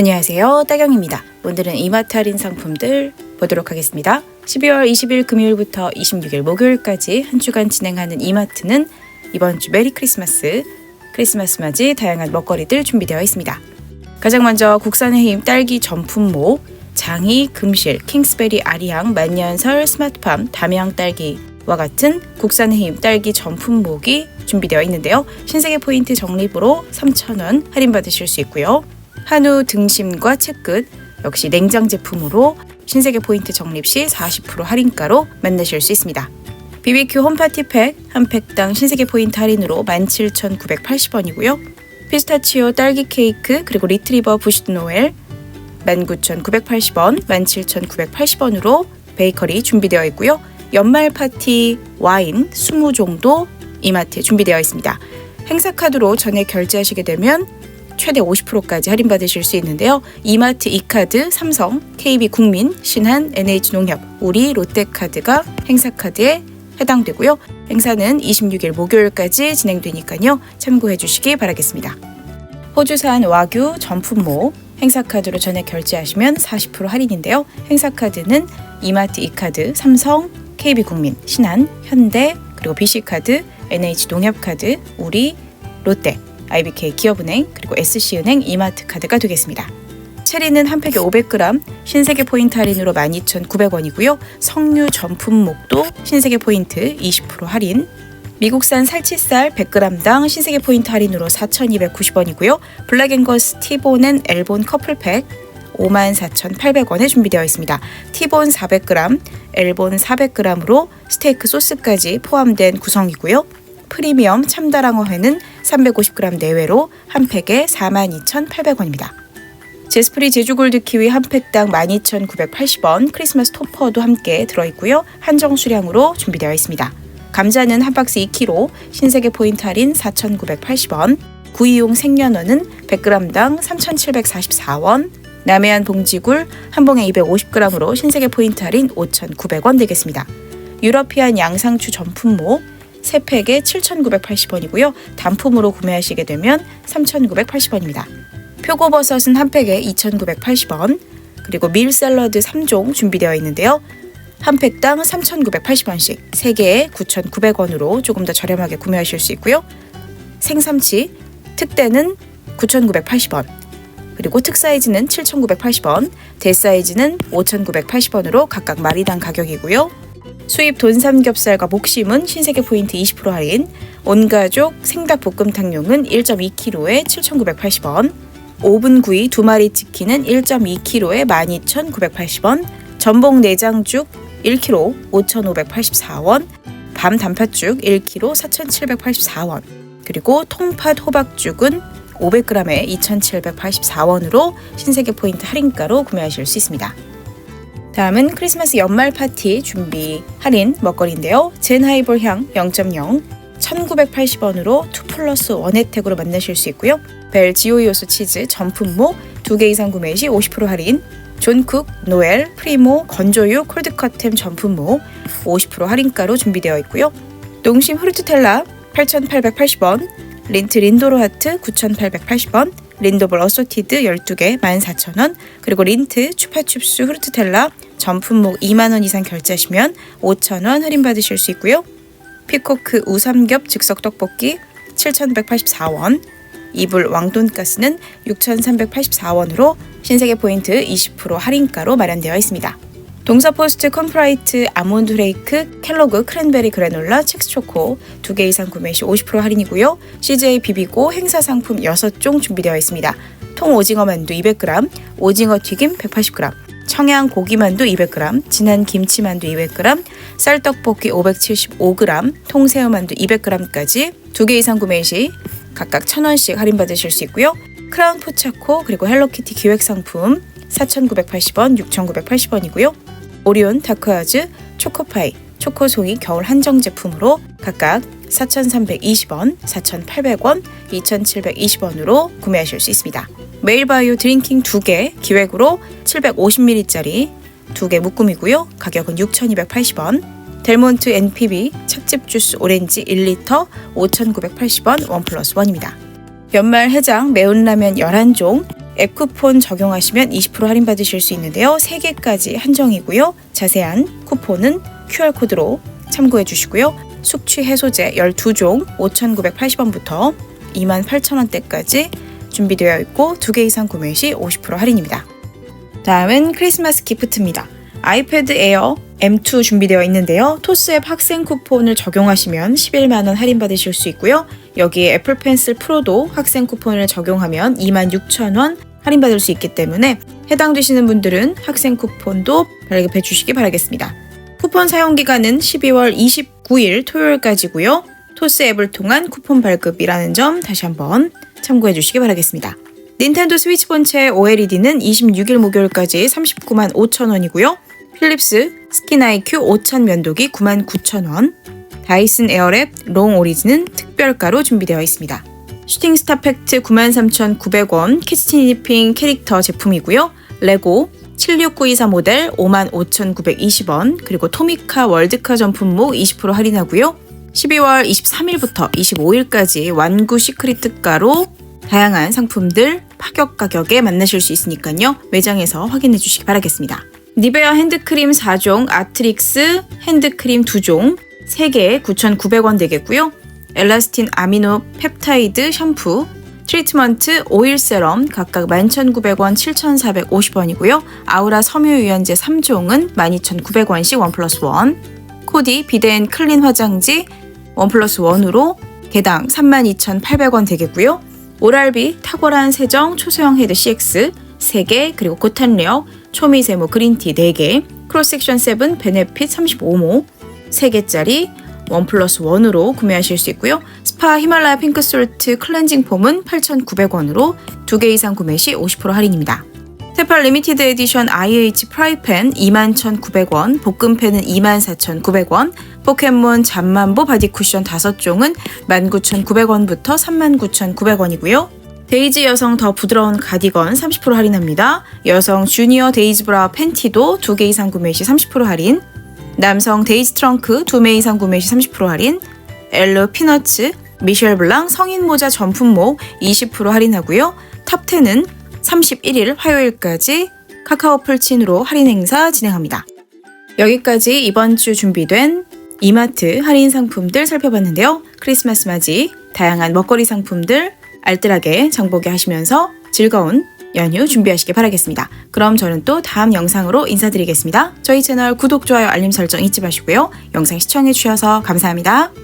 안녕하세요. 따경입니다. 오늘은 이마트 할인 상품들 보도록 하겠습니다. 12월 20일 금요일부터 26일 목요일까지 한 주간 진행하는 이마트는 이번 주 메리 크리스마스, 크리스마스 맞이 다양한 먹거리들 준비되어 있습니다. 가장 먼저 국산의 힘 딸기 전품모, 장이, 금실, 킹스베리 아리향, 만년설, 스마트팜, 담양 딸기 와 같은 국산의 힘 딸기 전품목이 준비되어 있는데요. 신세계 포인트 적립으로 3,000원 할인받으실 수 있고요. 한우 등심과 채끝 역시 냉장 제품으로 신세계 포인트 적립 시 40% 할인가로 만나실 수 있습니다. BBQ 홈파티 팩 한 팩당 신세계 포인트 할인으로 17,980원이고요. 피스타치오 딸기 케이크 그리고 리트리버 부시드 노엘 19,980원, 17,980원으로 베이커리 준비되어 있고요. 연말 파티 와인 20종도 이마트에 준비되어 있습니다. 행사 카드로 전액 결제하시게 되면 최대 50%까지 할인받으실 수 있는데요. 이마트 이카드, 삼성, KB 국민, 신한, NH농협, 우리 롯데카드가 행사 카드에 해당되고요. 행사는 26일 목요일까지 진행되니까요. 참고해 주시기 바라겠습니다. 호주산 와규 전품모 행사 카드로 전액 결제하시면 40% 할인인데요. 행사 카드는 이마트 이카드, 삼성, KB 국민, 신한, 현대, 그리고 BC 카드, NH 농협 카드, 우리, 롯데, IBK 기업은행, 그리고 SC은행 이마트 카드가 되겠습니다. 체리는 한 팩에 500g, 신세계 포인트 할인으로 12,900원이고요. 성류 전품목도 신세계 포인트 20% 할인. 미국산 살치살 100g당 신세계 포인트 할인으로 4,290원이고요. 블랙앤거스 티본앤 엘본 커플팩 54,800원에 준비되어 있습니다. 티본 400g, 엘본 400g으로 스테이크 소스까지 포함된 구성이고요. 프리미엄 참다랑어회는 350g 내외로 한 팩에 42,800원입니다. 제스프리 제주골드 키위 한 팩당 12,980원, 크리스마스 토퍼도 함께 들어있고요. 한정 수량으로 준비되어 있습니다. 감자는 한 박스 2kg, 신세계 포인트 할인 4,980원, 구이용 생연어는 100g당 3,744원, 남해안 봉지굴 한 봉에 250g으로 신세계 포인트 할인 5,900원 되겠습니다. 유러피안 양상추 전품목 3팩에 7,980원이고요. 단품으로 구매하시게 되면 3,980원입니다. 표고버섯은 한 팩에 2,980원, 그리고 밀 샐러드 3종 준비되어 있는데요. 한 팩당 3,980원씩 3개에 9,900원으로 조금 더 저렴하게 구매하실 수 있고요. 생삼치 특대는 9,980원, 그리고 특 사이즈는 7,980원, 대 사이즈는 5,980원으로 각각 마리당 가격이고요. 수입 돈 삼겹살과 목심은 신세계 포인트 20% 할인, 온가족 생닭 볶음탕용은 1.2kg에 7,980원, 오븐 구이 두 마리 치킨은 1.2kg에 12,980원, 전복 내장죽 1kg 5,584원, 밤 단팥죽 1kg 4,784원, 그리고 통팥 호박죽은 500g에 2,784원으로 신세계 포인트 할인가로 구매하실 수 있습니다. 다음은 크리스마스 연말 파티 준비 할인 먹거리인데요. 젠 하이볼 향 0.0 1980원으로 2 플러스 1 혜택으로 만나실 수 있고요. 벨 지오이오스 치즈 전품목 2개 이상 구매 시 50% 할인 존쿡, 노엘, 프리모, 건조유, 콜드컷템 전품목 50% 할인가로 준비되어 있고요. 농심 후르트텔라 8,880원, 린트 린도로 하트 9,880원, 린도볼 어소티드 12개 14,000원, 그리고 린트 추파춥스 후르트텔라 전 품목 2만원 이상 결제하시면 5,000원 할인받으실 수 있고요. 피코크 우삼겹 즉석 떡볶이 7,184원, 이불 왕돈가스는 6,384원으로 신세계 포인트 20% 할인가로 마련되어 있습니다. 동서포스트 컴프라이트 아몬드 레이크 켈로그 크랜베리 그래놀라 첵스초코 2개 이상 구매 시 50% 할인이고요. CJ 비비고 행사 상품 6종 준비되어 있습니다. 통 오징어 만두 200g, 오징어 튀김 180g, 청양 고기만두 200g, 진한 김치만두 200g, 쌀떡볶이 575g, 통새우만두 200g까지 2개 이상 구매 시 각각 1,000원씩 할인받으실 수 있고요. 크라운 포차코 그리고 헬로키티 기획 상품 4,980원, 6,980원이고요. 오리온 다크아즈 초코파이, 초코송이 겨울 한정 제품으로 각각 4,320원, 4,800원, 2,720원으로 구매하실 수 있습니다. 메일바이오 드링킹 2개 기획으로 750ml짜리 2개 묶음이고요. 가격은 6,280원. 델몬트 NPB 착즙 주스 오렌지 1리터 5,980원 원 플러스 원입니다. 연말 해장 매운 라면 11종 앱 쿠폰 적용하시면 20% 할인 받으실 수 있는데요. 3개까지 한정이고요. 자세한 쿠폰은 QR코드로 참고해 주시고요. 숙취 해소제 12종 5,980원부터 28,000원대까지 준비되어 있고 2개 이상 구매 시 50% 할인입니다. 다음은 크리스마스 기프트입니다. 아이패드 에어 M2 준비되어 있는데요. 토스앱 학생 쿠폰을 적용하시면 11만원 할인받으실 수 있고요. 여기에 애플 펜슬 프로도 학생 쿠폰을 적용하면 26,000원 할인받을 수 있기 때문에 해당되시는 분들은 학생 쿠폰도 발급해 주시기 바라겠습니다. 쿠폰 사용 기간은 12월 29일 토요일까지고요. 토스 앱을 통한 쿠폰 발급이라는 점 다시 한번 참고해 주시기 바라겠습니다. 닌텐도 스위치 본체 OLED는 26일 목요일까지 39만 5천 원이고요. 필립스 IQ 5000 면도기 9만 9천 원. 다이슨 에어랩 롱 오리진은 특별가로 준비되어 있습니다. 슈팅 스타 팩트 93,900원 키스티니핑 캐릭터 제품이고요. 레고 76924 모델 55,920원 그리고 토미카 월드카 전품목 20% 할인하고요. 12월 23일부터 25일까지 완구 시크릿 특가로 다양한 상품들 파격 가격에 만나실 수 있으니까요. 매장에서 확인해 주시기 바라겠습니다. 니베아 핸드크림 4종, 아트릭스 핸드크림 2종, 3개 9,900원 되겠고요. 엘라스틴 아미노 펩타이드 샴푸, 트리트먼트 오일 세럼 각각 11,900원, 7,450원이고요. 아우라 섬유 유연제 3종은 12,900원씩 원 플러스 원. 코디 비덴 클린 화장지 원 플러스 원으로 개당 32,800원 되겠고요. 오랄비 탁월한 세정 초소형 헤드 CX 3개 그리고 고탄력 초미세모 그린티 4개 크로스섹션 7 베네핏 35모 3개짜리 원 플러스 원으로 구매하실 수 있고요. 스파 히말라야 핑크솔트 클렌징 폼은 8,900원으로 2개 이상 구매 시 50% 할인입니다. 테팔 리미티드 에디션 IH 프라이팬 21,900원, 볶음팬은 24,900원, 포켓몬 잠만보 바디 쿠션 5종은 19,900원부터 39,900원이고요. 데이지 여성 더 부드러운 가디건 30% 할인합니다. 여성 주니어 데이즈 브라 팬티도 2개 이상 구매 시 30% 할인, 남성 데이지 트렁크 2매 이상 구매 시 30% 할인, 엘르 피너츠, 미셸 블랑 성인 모자 전품목 20% 할인하고요. 탑10은 31일 화요일까지 카카오 풀친으로 할인 행사 진행합니다. 여기까지 이번 주 준비된 이마트 할인 상품들 살펴봤는데요. 크리스마스 맞이 다양한 먹거리 상품들 알뜰하게 정보게 하시면서 즐거운 연휴 준비하시길 바라겠습니다. 그럼 저는 또 다음 영상으로 인사드리겠습니다. 저희 채널 구독, 좋아요, 알림 설정 잊지 마시고요. 영상 시청해주셔서 감사합니다.